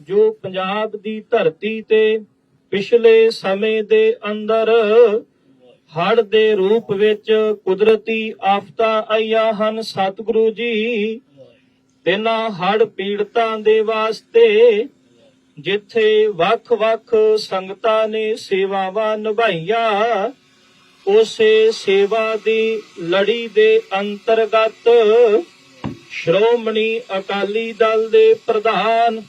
ਜੋ ਪੰਜਾਬ ਦੀ ਧਰਤੀ ਤੇ ਪਿਛਲੇ ਸਮੇਂ ਦੇ ਅੰਦਰ ਹੜ ਦੇ ਰੂਪ ਵਿੱਚ ਕੁਦਰਤੀ ਆਫਤਾਂ ਆਈਆਂ ਹਨ, ਸਤਿਗੁਰੂ ਜੀ। ਤਿੰਨਾਂ ਹੜ ਪੀੜਤਾਂ ਦੇ ਵਾਸਤੇ ਜਿੱਥੇ ਵੱਖ-ਵੱਖ ਸੰਗਤਾਂ ਨੇ ਸੇਵਾਵਾਂ ਨਿਭਾਈਆਂ, ਉਸੇ ਸੇਵਾ ਦੀ ਲੜੀ ਦੇ ਅੰਤਰਗਤ ਸ਼੍ਰੋਮਣੀ ਅਕਾਲੀ ਦਲ ਦੇ ਪ੍ਰਧਾਨ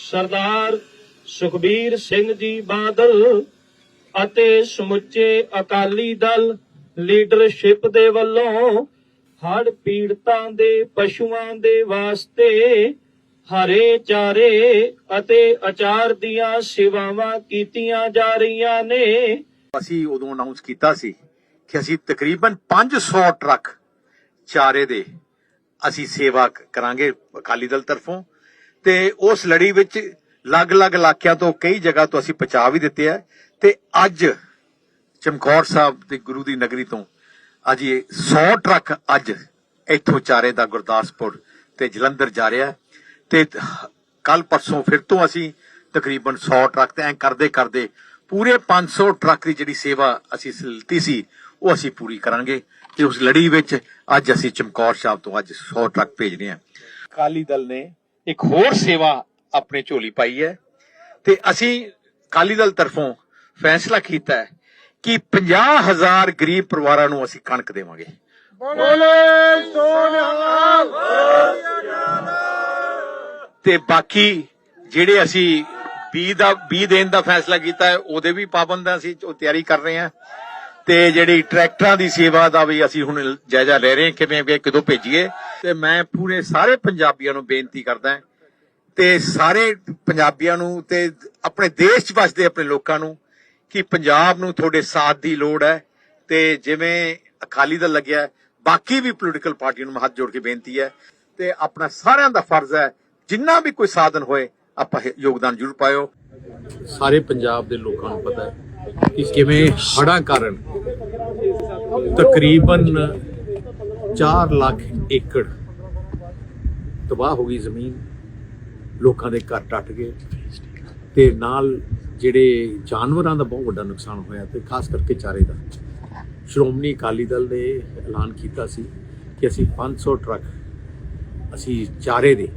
ਸਰਦਾਰ ਸੁਖਬੀਰ ਸਿੰਘ ਜੀ ਬਾਦਲ ਅਤੇ ਸਮੁੱਚੇ ਅਕਾਲੀ ਦਲ ਲੀਡਰਸ਼ਿਪ ਦੇ ਵੱਲੋਂ ਹੜ੍ਹ ਪੀੜਤਾਂ ਦੇ ਪਸ਼ੂਆਂ ਦੇ ਵਾਸਤੇ ਹਰੇ ਚਾਰੇ ਅਤੇ ਅਚਾਰ ਦੀਆਂ ਸੇਵਾਵਾਂ ਕੀਤੀਆਂ ਜਾ ਰਹੀਆਂ ਨੇ। ਅਸੀਂ ਉਦੋਂ ਅਨਾਉਂਸ ਕੀਤਾ ਸੀ ਕਿ ਅਸੀਂ ਤਕਰੀਬਨ 500 ਟਰੱਕ ਚਾਰੇ ਦੇ ਅਸੀਂ ਸੇਵਾ ਕਰਾਂਗੇ ਅਕਾਲੀ ਦਲ ਤਰਫੋਂ। ਤੇ ਉਸ ਲੜੀ ਵਿੱਚ ਅਲੱਗ-ਅਲੱਗ ਇਲਾਕਿਆਂ ਤੋਂ ਕਈ ਜਗ੍ਹਾ ਤੋਂ ਅਸੀਂ ਪਹੁੰਚਾ ਵੀ ਦਿੱਤੇ ਆ। ਤੇ ਅੱਜ ਚਮਕੌਰ ਸਾਹਿਬ ਤੇ ਗੁਰੂ ਦੀ ਨਗਰੀ ਤੋਂ ਅੱਜ ਇਹ 100 ਟਰੱਕ ਅੱਜ ਇੱਥੋਂ ਚਾਰੇ ਦਾ ਗੁਰਦਾਸਪੁਰ ਤੇ ਜਲੰਧਰ ਜਾ ਰਿਹਾ ਤੇ ਕੱਲ ਪਰਸੋਂ ਫਿਰ ਤੋਂ ਅਸੀਂ ਤਕਰੀਬਨ 100 ਟਰੱਕ ਤੇ ਐ ਕਰਦੇ ਕਰਦੇ ਪੂਰੇ 500 ਟਰੱਕ ਦੀ ਜਿਹੜੀ ਸੇਵਾ ਅਸੀਂ ਲਿੱਤੀ ਸੀ, ਉਹ ਅਸੀਂ ਪੂਰੀ ਕਰਾਂਗੇ। ਤੇ ਉਸ ਲੜੀ ਵਿੱਚ ਅੱਜ ਅਸੀਂ ਚਮਕੌਰ ਸਾਹਿਬ ਤੋਂ ਅੱਜ 100 ਟਰੱਕ ਭੇਜ ਰਹੇ ਹਾਂ। ਅਕਾਲੀ ਦਲ ਨੇ ਇੱਕ ਹੋਰ ਸੇਵਾ ਆਪਣੇ ਝੋਲੀ ਪਾਈ ਹੈ ਤੇ ਅਸੀਂ ਅਕਾਲੀ ਦਲ ਤਰਫੋਂ ਫੈਸਲਾ ਕੀਤਾ ਹੈ ਕਿ 50000 ਗਰੀਬ ਪਰਿਵਾਰਾਂ ਨੂੰ ਅਸੀਂ ਕਣਕ ਦੇਵਾਂਗੇ। ਤੇ ਬਾਕੀ ਜਿਹੜੇ ਅਸੀਂ ਬੀ ਦਾ ਬੀ ਦੇਣ ਦਾ ਫੈਸਲਾ ਕੀਤਾ ਹੈ ਉਹਦੇ ਵੀ ਪਾਬੰਦ ਅਸੀਂ ਤਿਆਰੀ ਕਰ ਰਹੇ ਹਾਂ। ਤੇ ਜਿਹੜੀ ਟਰੈਕਟਰਾਂ ਦੀ ਸੇਵਾ ਦਾ ਵੀ ਅਸੀਂ ਹੁਣ ਜਾਇਜ਼ਾ ਲੈ ਰਹੇ ਹਾਂ, ਕਿਵੇਂ ਵੀ ਕਿਦੋਂ ਭੇਜੀਏ। ਤੇ ਮੈਂ ਪੂਰੇ ਸਾਰੇ ਪੰਜਾਬੀਆਂ ਨੂੰ ਬੇਨਤੀ ਕਰਦਾ ਤੇ ਸਾਰੇ ਪੰਜਾਬੀਆਂ ਨੂੰ ਤੇ ਆਪਣੇ ਦੇਸ਼ 'ਚ ਵਸਦੇ ਆਪਣੇ ਲੋਕਾਂ ਨੂੰ ਕਿ ਪੰਜਾਬ ਨੂੰ ਤੁਹਾਡੇ ਸਾਥ ਦੀ ਲੋੜ ਹੈ ਤੇ ਜਿਵੇਂ ਅਕਾਲੀ ਦਲ ਲੱਗਿਆ ਬਾਕੀ ਵੀ ਪੋਲੀਟੀਕਲ ਪਾਰਟੀਆਂ ਨੂੰ ਹੱਥ ਜੋੜ ਕੇ ਬੇਨਤੀ ਹੈ ਤੇ ਆਪਣਾ ਸਾਰਿਆਂ ਦਾ ਫਰਜ਼ ਹੈ, ਜਿੰਨਾ ਵੀ ਕੋਈ ਸਾਧਨ ਹੋਏ, ਆਪਾਂ ਯੋਗਦਾਨ ਜ਼ਰੂਰ ਪਾਇਓ। ਸਾਰੇ ਪੰਜਾਬ ਦੇ ਲੋਕਾਂ ਨੂੰ ਪਤਾ ਹੈ ਕਿ ਕਿਵੇਂ ਹੜ੍ਹਾਂ ਕਾਰਨ ਤਕਰੀਬਨ 4 ਲੱਖ ਏਕੜ ਤਬਾਹ ਹੋ ਗਈ ਜ਼ਮੀਨ, ਲੋਕਾਂ ਦੇ ਘਰ ਟੱਟ ਗਏ ਤੇ ਨਾਲ ਜਿਹੜੇ ਜਾਨਵਰਾਂ ਦਾ ਬਹੁਤ ਵੱਡਾ ਨੁਕਸਾਨ ਹੋਇਆ ਤੇ ਖਾਸ ਕਰਕੇ ਚਾਰੇ ਦਾ। ਸ਼੍ਰੋਮਣੀ ਅਕਾਲੀ ਦਲ ਨੇ ਐਲਾਨ ਕੀਤਾ ਸੀ ਕਿ ਅਸੀਂ 500 ਟਰੱਕ ਅਸੀਂ ਚਾਰੇ ਦੇ,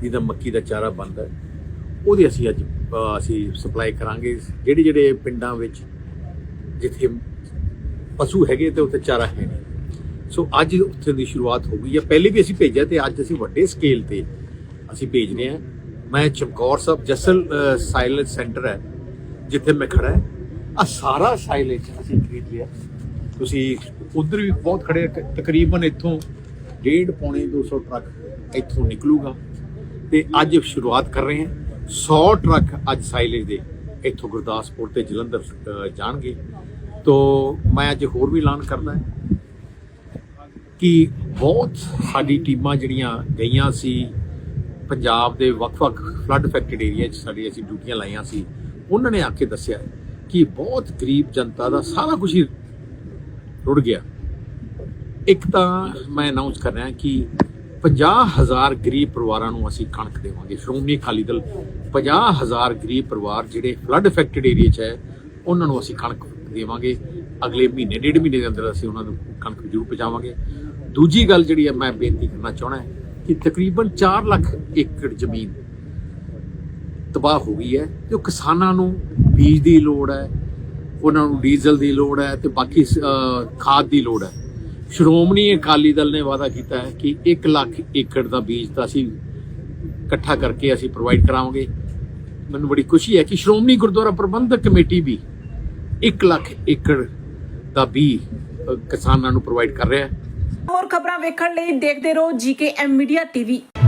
ਜਿਹਦਾ ਮੱਕੀ ਦਾ ਚਾਰਾ ਬਣਦਾ ਉਹਦੇ ਅਸੀਂ ਅੱਜ ਅਸੀਂ ਸਪਲਾਈ ਕਰਾਂਗੇ। ਜਿਹੜੇ ਜਿਹੜੇ ਪਿੰਡਾਂ ਵਿੱਚ ਜਿੱਥੇ ਪਸ਼ੂ ਹੈਗੇ ਤੇ ਉੱਥੇ ਚਾਰਾ ਹੈ ਨਹੀਂ। ਸੋ ਅੱਜ ਉੱਥੇ ਦੀ ਸ਼ੁਰੂਆਤ ਹੋ ਗਈ ਹੈ ਪਹਿਲੇ ਵੀ ਅਸੀਂ ਭੇਜਿਆ ਤੇ ਅੱਜ ਅਸੀਂ ਵੱਡੇ ਸਕੇਲ ਤੇ ਅਸੀਂ ਭੇਜ ਰਹੇ ਹਾਂ ਮੈਂ ਚਮਕੌਰ ਸਾਹਿਬ ਜਸਲ ਸਾਇਲੈਂਸ ਸੈਂਟਰ ਹੈ, ਜਿੱਥੇ ਮੈਂ ਖੜਾ ਹੈ। ਆ ਸਾਰਾ ਸਾਇਲੇਜ ਅਸੀਂ ਖਰੀਦ ਲਿਆ। ਤੁਸੀਂ ਉਧਰ ਵੀ ਬਹੁਤ ਖੜੇ ਤਕਰੀਬਨ ਇੱਥੋਂ ਡੇਢ ਪੌਣੇ 200 ਟਰੱਕ ਇੱਥੋਂ ਨਿਕਲੂਗਾ। ਤੇ ਅੱਜ ਸ਼ੁਰੂਆਤ ਕਰ ਰਹੇ ਹਾਂ। 100 ਟਰੱਕ ਅੱਜ ਸਾਈਲੇਜ ਦੇ ਇੱਥੋਂ ਗੁਰਦਾਸਪੁਰ ਤੇ ਜਲੰਧਰ ਜਾਣਗੇ। ਤੋ ਮੈਂ ਅੱਜ ਹੋਰ ਵੀ ਐਲਾਨ ਕਰਦਾ ਕਿ ਬਹੁਤ ਸਾਡੀ ਟੀਮਾਂ ਜਿਹੜੀਆਂ ਗਈਆਂ ਸੀ, ਪੰਜਾਬ ਦੇ ਵੱਖ-ਵੱਖ ਫਲੱਡ ਅਫੈਕਟਡ ਏਰੀਆ 'ਚ ਸਾਡੀ ਅਸੀਂ ਡਿਊਟੀਆਂ ਲਾਈਆਂ ਸੀ, ਉਹਨਾਂ ਨੇ ਆ ਕੇ ਦੱਸਿਆ ਕਿ ਬਹੁਤ ਗਰੀਬ ਜਨਤਾ ਦਾ ਸਾਰਾ ਕੁਝ ਹੀ ਰੁੜ ਗਿਆ। ਇੱਕ ਤਾਂ ਮੈਂ ਅਨਾਉਂਸ ਕਰ ਰਿਹਾ ਕਿ 50000 ਗਰੀਬ ਪਰਿਵਾਰਾਂ ਨੂੰ ਅਸੀਂ ਕਣਕ ਦੇਵਾਂਗੇ। ਸ਼੍ਰੋਮਣੀ ਅਕਾਲੀ ਦਲ 50000 ਗਰੀਬ ਪਰਿਵਾਰ ਜਿਹੜੇ ਫਲੱਡ ਅਫੈਕਟਡ ਏਰੀਆ 'ਚ ਹੈ, ਉਹਨਾਂ ਨੂੰ ਅਸੀਂ ਕਣਕ ਦੇਵਾਂਗੇ। ਅਗਲੇ ਮਹੀਨੇ, ਡੇਢ ਮਹੀਨੇ ਦੇ ਅੰਦਰ ਅਸੀਂ ਉਹਨਾਂ ਨੂੰ ਕਣਕ ਜ਼ਰੂਰ ਪਹੁੰਚਾਵਾਂਗੇ। ਦੂਜੀ ਗੱਲ ਜਿਹੜੀ ਹੈ, ਮੈਂ ਬੇਨਤੀ ਕਰਨਾ ਚਾਹਣਾ ਹੈ ਕਿ ਤਕਰੀਬਨ 4 ਲੱਖ ਏਕੜ ਜ਼ਮੀਨ ਤਬਾਹ ਹੋ ਗਈ ਹੈ ਤੇ ਉਹ ਕਿਸਾਨਾਂ ਨੂੰ ਬੀਜ ਦੀ ਲੋੜ ਹੈ, ਉਹਨਾਂ ਨੂੰ ਡੀਜ਼ਲ ਦੀ ਲੋੜ ਹੈ ਤੇ ਬਾਕੀ ਖਾਦ ਦੀ ਲੋੜ ਹੈ। ਸ਼੍ਰੋਮਣੀ ਅਕਾਲੀ ਦਲ ਨੇ ਵਾਅਦਾ ਕੀਤਾ ਹੈ ਕਿ 1 ਲੱਖ ਏਕੜ ਦਾ ਬੀਜ ਤਾਂ ਅਸੀਂ ਇਕੱਠਾ ਕਰਕੇ ਅਸੀਂ ਪ੍ਰੋਵਾਈਡ ਕਰਾਵਾਂਗੇ। ਮੈਨੂੰ ਬੜੀ ਖੁਸ਼ੀ ਹੈ ਕਿ ਸ਼੍ਰੋਮਣੀ ਗੁਰਦੁਆਰਾ ਪ੍ਰਬੰਧਕ ਕਮੇਟੀ ਵੀ 1 ਲੱਖ ਏਕੜ ਦਾ ਬੀਜ ਕਿਸਾਨਾਂ ਨੂੰ ਪ੍ਰੋਵਾਈਡ ਕਰ ਰਿਹਾ ਹੈ। ਹੋਰ ਖਬਰਾਂ ਵੇਖਣ ਲਈ ਦੇਖਦੇ ਰਹੋ ਜੀਕੇਐਮ ਮੀਡੀਆ ਟੀਵੀ।